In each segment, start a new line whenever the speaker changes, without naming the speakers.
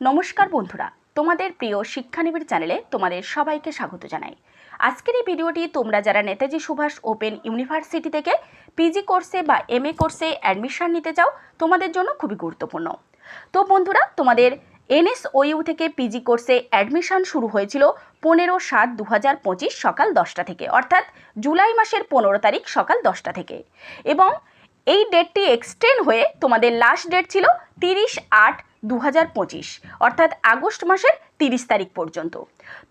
নমস্কার বন্ধুরা, তোমাদের প্রিয় শিক্ষানিবিড় চ্যানেলে তোমাদের সবাইকে স্বাগত জানাই। আজকের এই ভিডিওটি তোমরা যারা নেতাজি সুভাষ ওপেন ইউনিভার্সিটি থেকে পিজি কোর্সে বা এমএ কোর্সে অ্যাডমিশন নিতে চাও, তোমাদের জন্য খুবই গুরুত্বপূর্ণ। তো বন্ধুরা, তোমাদের এনএসওইউ থেকে পিজি কোর্সে অ্যাডমিশন শুরু হয়েছিল পনেরো সাত দু পঁচিশ সকাল দশটা থেকে, অর্থাৎ জুলাই মাসের পনেরো তারিখ সকাল দশটা থেকে। এবং এই ডেটটি এক্সটেন্ড হয়ে তোমাদের লাস্ট ডেট ছিল তিরিশ আট দু হাজার পঁচিশ, অর্থাৎ আগস্ট মাসের তিরিশ তারিখ পর্যন্ত।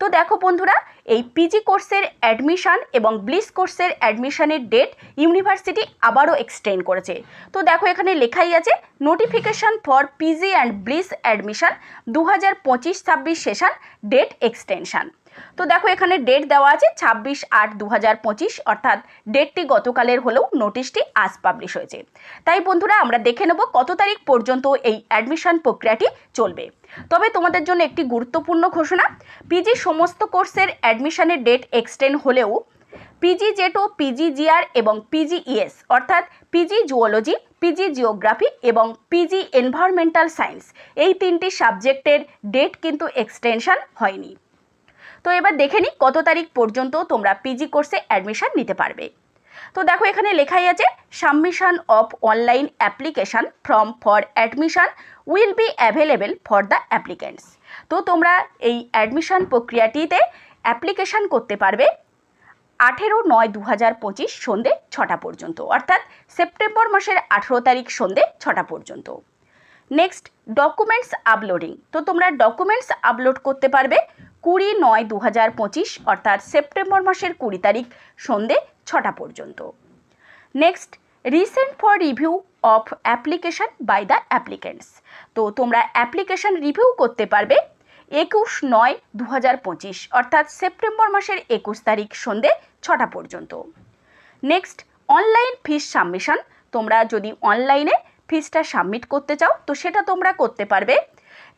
তো দেখো বন্ধুরা, এই পিজি কোর্সের অ্যাডমিশান এবং ব্লিস কোর্সের অ্যাডমিশানের ডেট ইউনিভার্সিটি আবারও এক্সটেন্ড করেছে। তো দেখো এখানে লেখাই আছে notification for PG and BLIS admission দু হাজার পঁচিশ ছাব্বিশ সেশন ডেট এক্সটেনশন তো দেখো এখানে ডেট দেওয়া আছে ছাব্বিশ আট দু হাজার পঁচিশ, অর্থাৎ ডেটটি গতকালের হলেও নোটিশটি আজ পাবলিশ হয়েছে। তাই বন্ধুরা, আমরা দেখে নেব কত তারিখ পর্যন্ত এই অ্যাডমিশন প্রক্রিয়াটি চলবে। তবে তোমাদের জন্য একটি গুরুত্বপূর্ণ ঘোষণা পিজি সমস্ত কোর্সের অ্যাডমিশনের ডেট এক্সটেন্ড হলেও পিজি জেটো পিজি জিআর এবং পিজি ইএস অর্থাৎ পিজি জুওলজি পিজি জিওগ্রাফি এবং পিজি এনভায়রনমেন্টাল সায়েন্স এই তিনটি সাবজেক্টের ডেট কিন্তু এক্সটেনশন হয়নি। তো এবার দেখে নিই কত তারিখ পর্যন্ত তোমরা পিজি কোর্সে অ্যাডমিশান নিতে পারবে। তো দেখো এখানে লেখাই আছে submission of online application form for admission will be available for the applicants তো তোমরা এই অ্যাডমিশান প্রক্রিয়াটিতে অ্যাপ্লিকেশান করতে পারবে আঠেরো নয় দু হাজার পঁচিশ সন্ধে ছটা পর্যন্ত, অর্থাৎ সেপ্টেম্বর মাসের আঠেরো তারিখ সন্ধে ছটা পর্যন্ত। নেক্সট ডকুমেন্টস আপলোডিং তো তোমরা ডকুমেন্টস আপলোড করতে পারবে কুড়ি নয় দু হাজার পঁচিশ, অর্থাৎ সেপ্টেম্বর মাসের কুড়ি তারিখ সন্ধে ছটা পর্যন্ত। Next recent for review of application by the applicants তো তোমরা অ্যাপ্লিকেশন রিভিউ করতে পারবে একুশ নয় দু হাজার পঁচিশ, অর্থাৎ সেপ্টেম্বর মাসের একুশ তারিখ সন্ধে ছটা পর্যন্ত। নেক্সট অনলাইন ফিস সাবমিশন তোমরা যদি অনলাইনে ফিসটা সাবমিট করতে চাও, তো সেটা তোমরা করতে পারবে।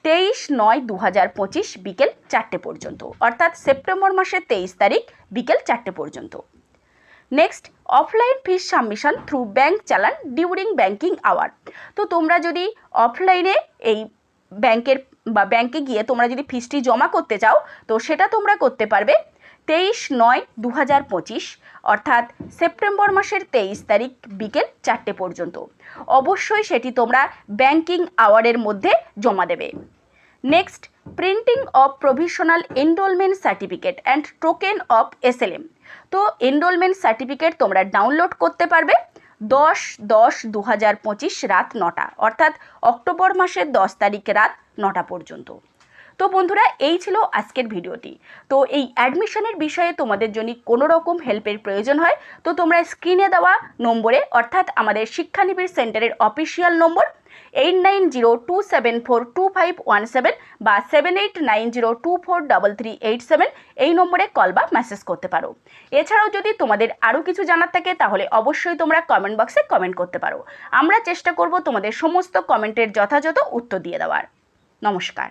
তেইশ নয় দু হাজার পঁচিশ বিকেল চারটে পর্যন্ত। অর্থাৎ সেপ্টেম্বর মাসের তেইশ তারিখ বিকেল চারটে পর্যন্ত। Next offline fees submission through bank challan during banking hour তো তোমরা যদি অফলাইনে এই ব্যাংকের বা ব্যাংকে গিয়ে তোমরা যদি ফিসটি জমা করতে চাও, তো সেটা তোমরা করতে পারবে। তেইশ নয় দু হাজার পঁচিশ, অর্থাৎ সেপ্টেম্বর মাসের তেইশ তারিখ বিকেল চারটে পর্যন্ত। অবশ্যই সেটি তোমরা ব্যাংকিং আওয়ারের মধ্যে জমা দেবে। Next, printing of provisional enrolment certificate and token of SLM. তো এনরোলমেন্ট সার্টিফিকেট তোমরা ডাউনলোড করতে পারবে দশ দশ দু হাজার পঁচিশ রাত নটা, অর্থাৎ অক্টোবর মাসের দশ তারিখ রাত নটা পর্যন্ত। তো বন্ধুরা, এই ছিল আজকের ভিডিওটি। তো এই অ্যাডমিশনের বিষয়ে তোমাদের যদি কোনো রকম হেল্পের প্রয়োজন হয়, তো তোমরা স্ক্রিনে দেওয়া নম্বরে, অর্থাৎ আমাদের শিক্ষানিবিড় সেন্টারের official number eight nine zero two seven four two five one seven বা seven eight nine zero two four double three eight seven এই নম্বরে কল বা মেসেজ করতে পারো। এছাড়াও যদি তোমাদের আরও কিছু জানার থাকে, তাহলে অবশ্যই তোমরা কমেন্ট বক্সে কমেন্ট করতে পারো। আমরা চেষ্টা করব তোমাদের সমস্ত কমেন্টের যথাযথ উত্তর দিয়ে দেওয়ার। নমস্কার।